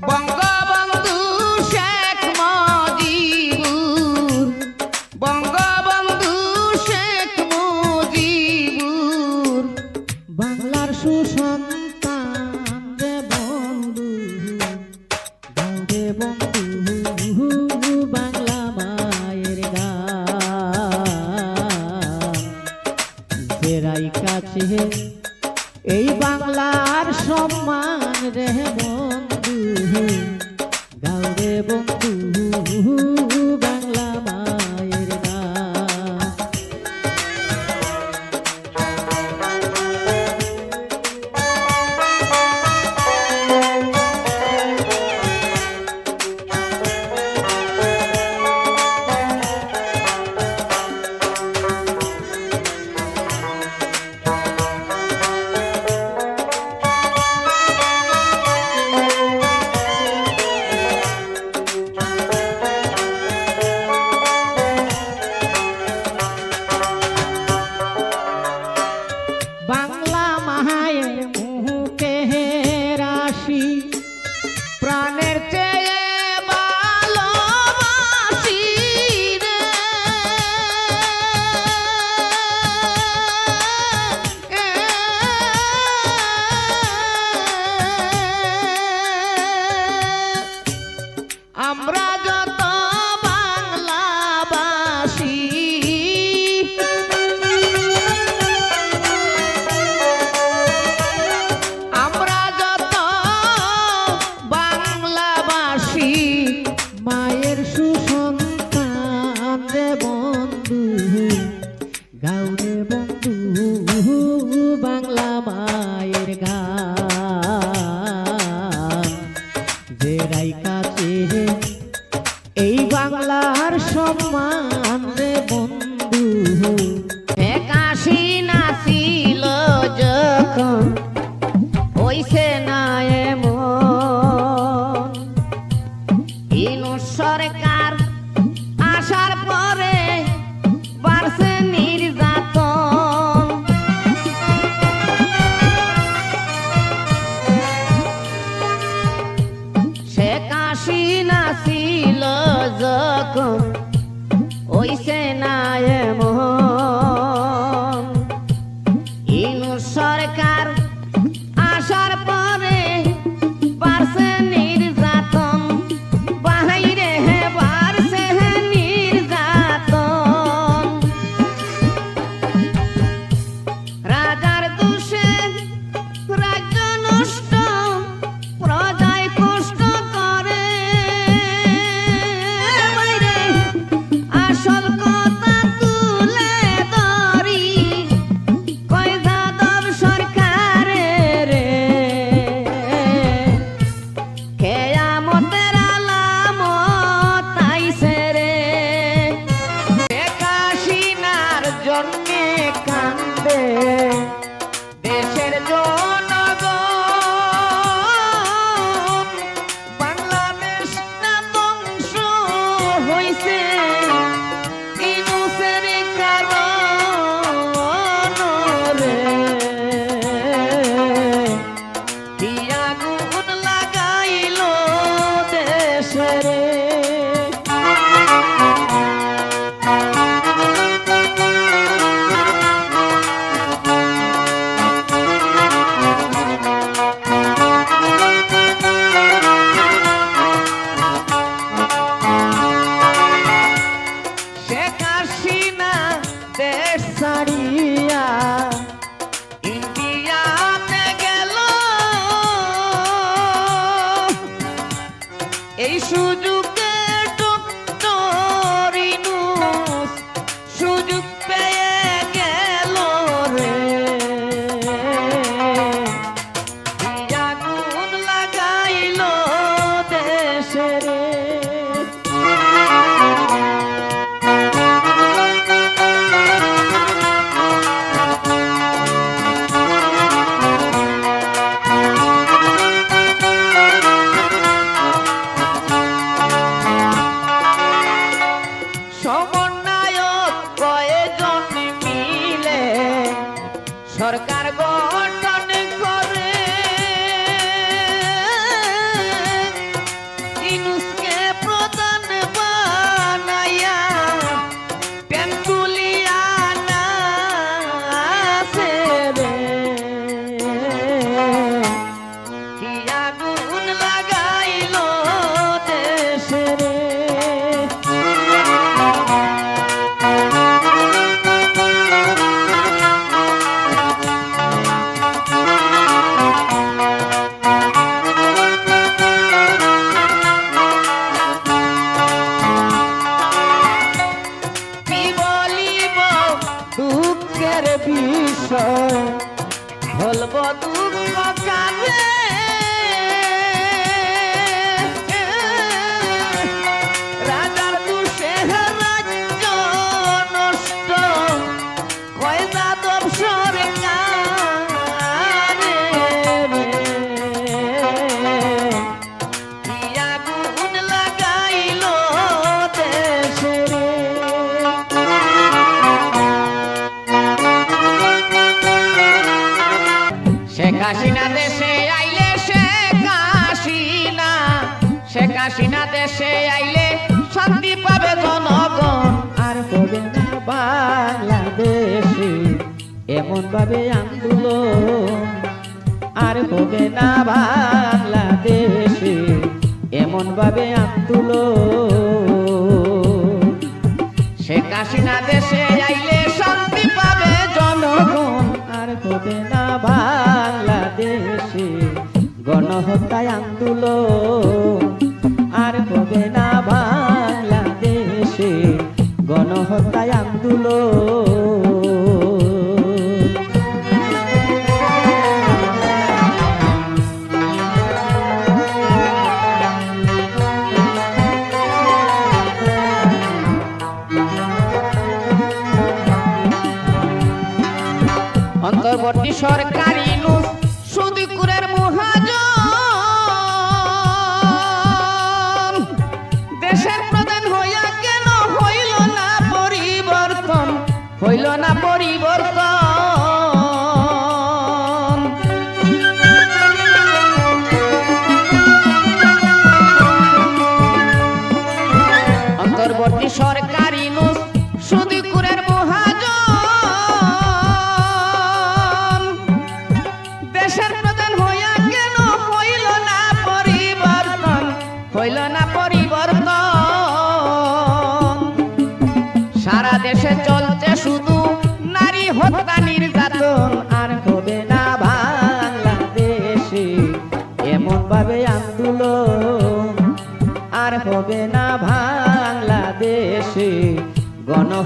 Bom সম্মান সমন্বয় কয়েকজন মিলে। সরকার গো দেশে আইলে শান্তি পাবে জনগণ। আর হবে না বাংলাদেশে এমন ভাবে আন্দোলন। আর হবে না বাংলাদেশে এমন ভাবে আন্দোলন। দেশে আইলে শান্তি পাবে জনগণ। আর হবে না বাংলাদেশে গণহত্যায় আন্দোলন। গণহত্যায় আন্দোলন অন্তর্বর্তী সরকারি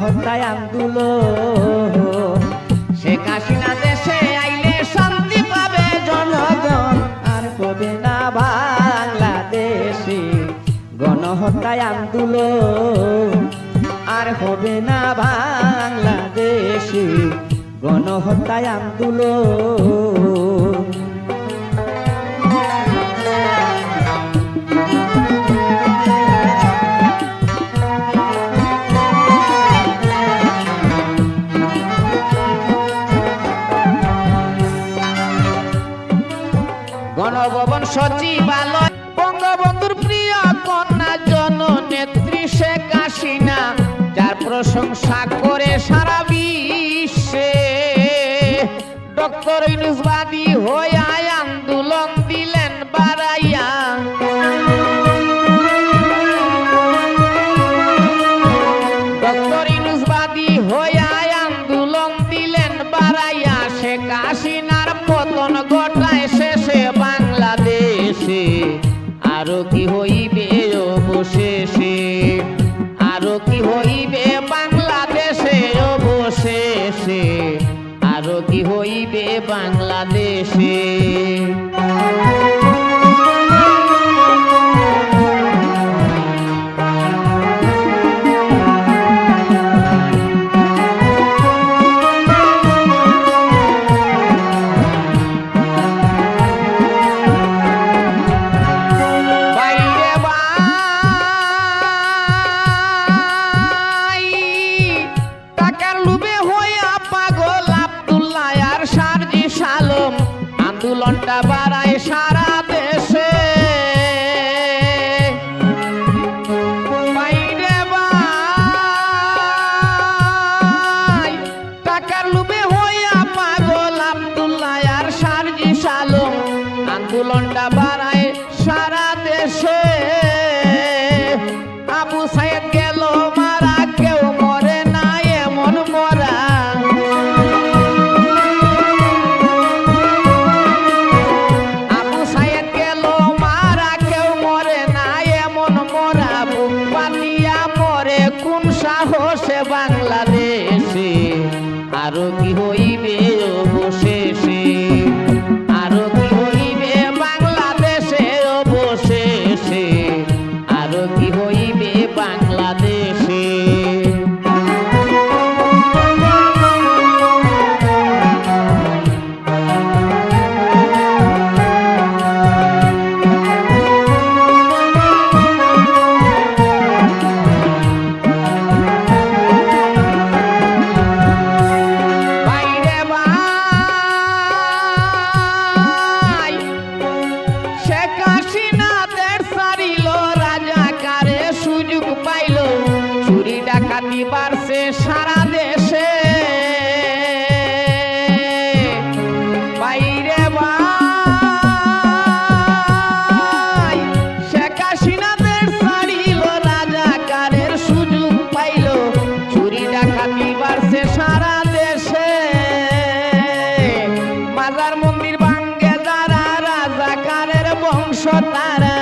গণহত্যায় আন্দোলন শেখ হাসিনা দেশে আইলে শান্তি পাবে জনগণ। আর হবে না বাংলাদেশে গণহত্যায় আন্দোলন আর হবে না বাংলাদেশে গণহত্যায় আন্দোলন সচিবালয়। বঙ্গবন্ধুর প্রিয় কন্যা জন নেত্রী শেখ হাসিনা, যার প্রশংসা করে সারা বিশ্বে। ডক্টর ইনুসবাদী হইয়া chotaram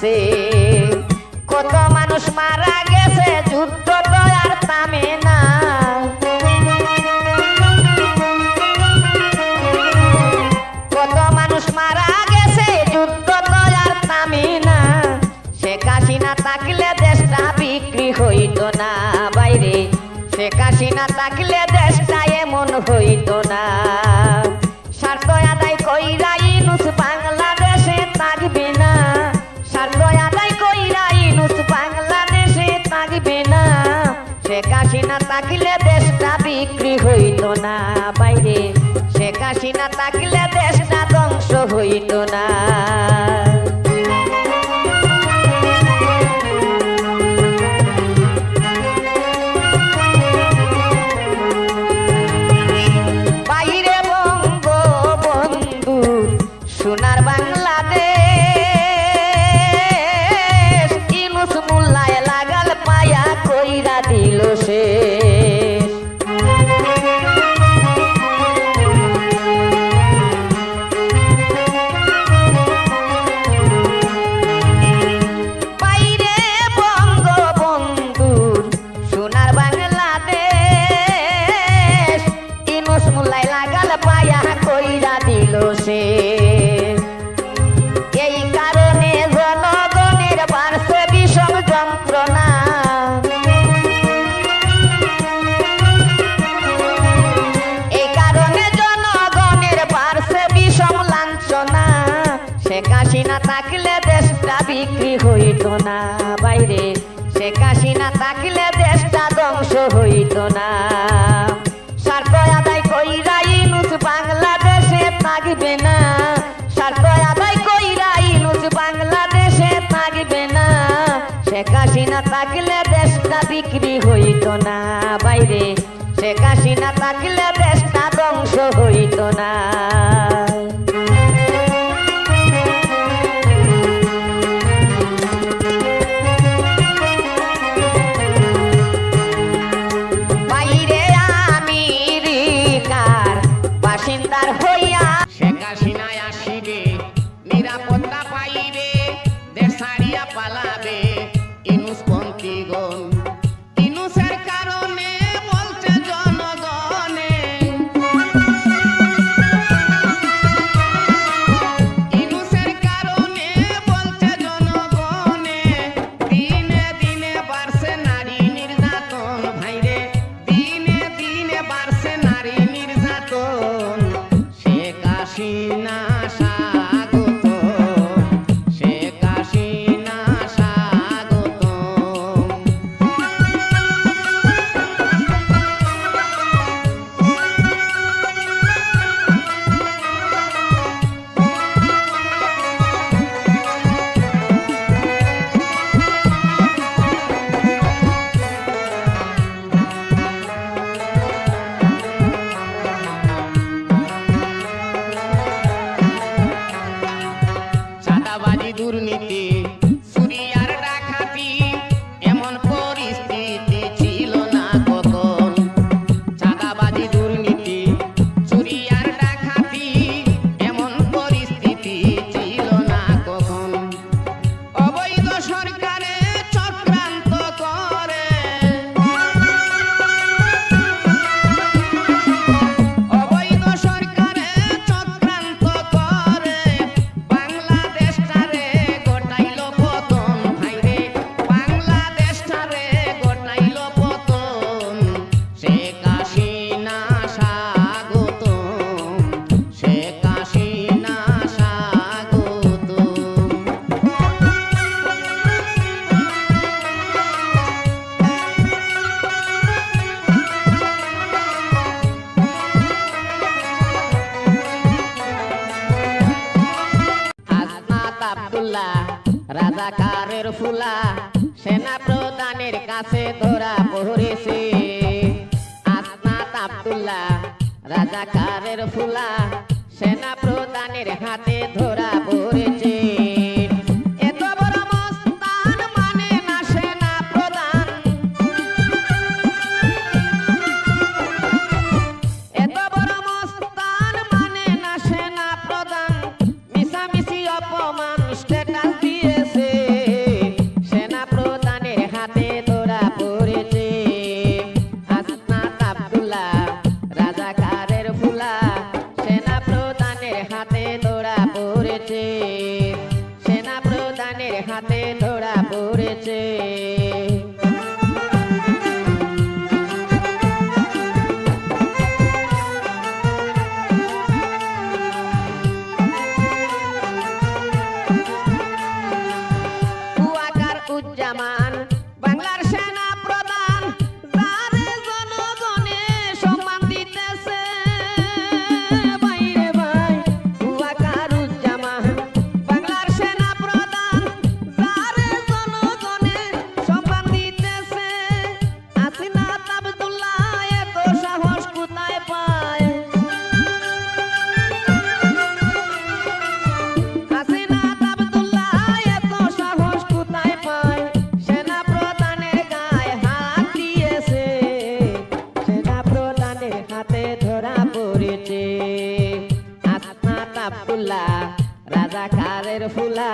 see. તો ના গলায় লাগাল পায়া কইরা দিল সে এই কারণে জনগণের পার্শ্বে বিষম যন্ত্রণা এই কারণে জনগণের পার্শ্বে বিষম লাঞ্ছনা। সে কাশি না থাকলে দেশটা বিক্রি হইত না। বিক্রি হইত না। বাইরে সে কাশি না থাকলে বেশ না ধ্বংস হইত না। দুর্নীতি llama. কারের ফুলা।